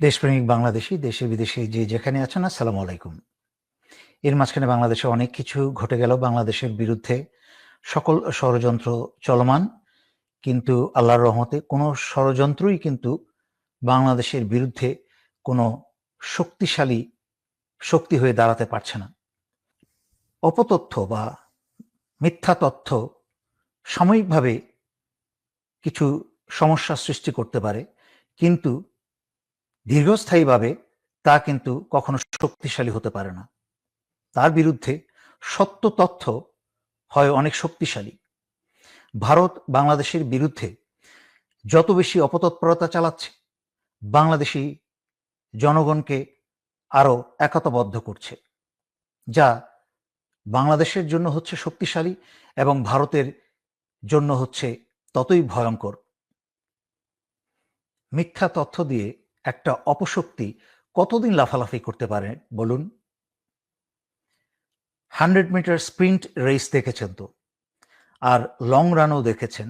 দেশপ্রেমিক বাংলাদেশি, দেশে বিদেশে যে যেখানে আছেন, আসসালামু আলাইকুম। এর মাঝখানে বাংলাদেশে অনেক কিছু ঘটে গেল বাংলাদেশের বিরুদ্ধে। সকল ষড়যন্ত্র চলমান, কিন্তু আল্লাহর রহমতে কোনো ষড়যন্ত্রই কিন্তু বাংলাদেশের বিরুদ্ধে কোনো শক্তিশালী শক্তি হয়ে দাঁড়াতে পারছে না। অপতথ্য বা মিথ্যা তথ্য সাময়িকভাবে কিছু সমস্যা সৃষ্টি করতে পারে, কিন্তু দীর্ঘস্থায়ীভাবে তা কিন্তু কখনো শক্তিশালী হতে পারে না। তার বিরুদ্ধে সত্য তথ্য হয় অনেক শক্তিশালী। ভারত বাংলাদেশের বিরুদ্ধে যত বেশি অপতৎপরতা চালাচ্ছে, বাংলাদেশি জনগণকে আরও একতাবদ্ধ করছে, যা বাংলাদেশের জন্য হচ্ছে শক্তিশালী এবং ভারতের জন্য হচ্ছে ততই ভয়ঙ্কর। মিথ্যা তথ্য দিয়ে একটা অপশক্তি কতদিন লাফালাফি করতে পারে বলুন? হান্ড্রেড মিটার স্প্রিন্ট রেস দেখেছেন তো? আর লং রানও দেখেছেন।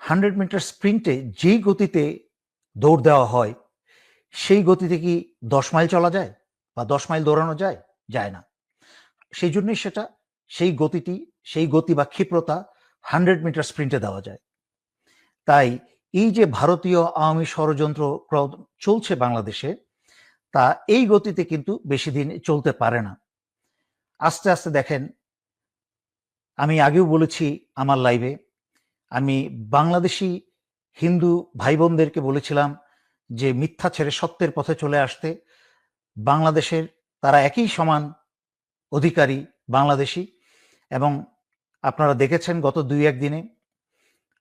হান্ড্রেড মিটার স্প্রিন্টে যেই গতিতে দৌড় দেওয়া হয়, সেই গতিতে কি দশ মাইল চলা যায় বা দশ মাইল দৌড়ানো যায়? যায় না। সেই জন্যই সেটা, সেই গতিটি, সেই গতি বা ক্ষিপ্রতা হান্ড্রেড মিটার স্প্রিন্টে দেওয়া যায়। তাই এই যে ভারতীয় আওয়ামী ষড়যন্ত্র চলছে বাংলাদেশে, তা এই গতিতে কিন্তু বেশি দিন চলতে পারে না। আস্তে আস্তে দেখেন, আমি আগেও বলেছি আমার লাইভে, আমি বাংলাদেশি হিন্দু ভাই বোনদেরকে বলেছিলাম যে মিথ্যা ছেড়ে সত্যের পথে চলে আসতে, বাংলাদেশের তারা একই সমান অধিকারী বাংলাদেশি এবং আপনারা দেখেছেন গত দুই একদিনে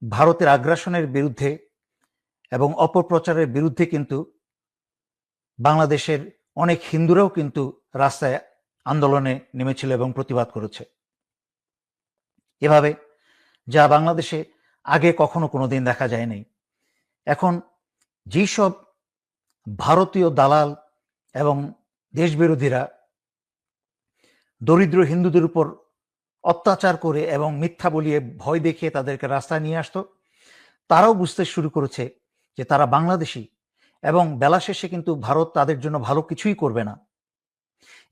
ভারতের আগ্রাসনের বিরুদ্ধে এবং অপপ্রচারের বিরুদ্ধে কিন্তু বাংলাদেশের অনেক হিন্দুরাও কিন্তু রাস্তায় আন্দোলনে নেমেছিল এবং প্রতিবাদ করেছে। এভাবে যা বাংলাদেশে আগে কখনো কোনোদিন দেখা যায়নি। এখন যেসব ভারতীয় দালাল এবং দেশবিরোধীরা দরিদ্র হিন্দুদের উপর অত্যাচার করে এবং মিথ্যা বলিয়ে ভয় দেখিয়ে তাদেরকে রাস্তায় নিয়ে আসতো। তারাও বুঝতে শুরু করেছে যে তারা বাংলাদেশি এবং বেলা শেষে কিন্তু ভারত তাদের জন্য ভালো কিছুই করবে না।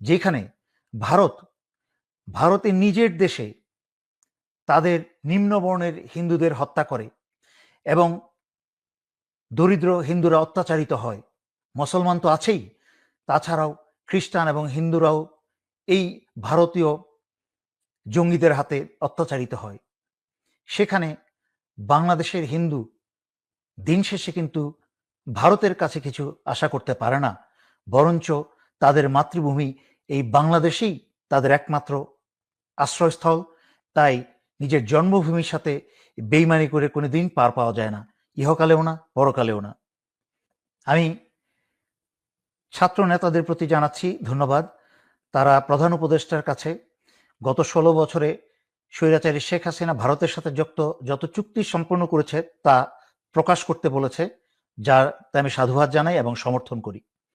যেখানে ভারত ভারতের নিজের দেশে তাদের নিম্নবর্ণের হিন্দুদের হত্যা করে এবং দরিদ্র হিন্দুরা অত্যাচারিত হয়। মুসলমান তো আছেই, তাছাড়াও খ্রিস্টান এবং হিন্দুরাও এই ভারতীয় জঙ্গিদের হাতে অত্যাচারিত হয়। সেখানে বাংলাদেশের হিন্দু দিন শেষে কিন্তু ভারতের কাছে কিছু আশা করতে পারে না, বরঞ্চ তাদের মাতৃভূমি এই বাংলাদেশেই তাদের একমাত্র আশ্রয়স্থল। তাই নিজের জন্মভূমির সাথে বেইমানি করে কোনো দিন পার পাওয়া যায় না, ইহকালেও না, পরকালেও না। আমি ছাত্র নেতাদের প্রতি জানাচ্ছি ধন্যবাদ। তারা প্রধান উপদেষ্টার কাছে গত ষোলো বছরে স্বৈরাচারী শেখ হাসিনা ভারতের সাথে যুক্ত যত চুক্তি সম্পন্ন করেছে তা প্রকাশ করতে বলেছে, যার আমি সাধুবাদ জানাই এবং সমর্থন করি।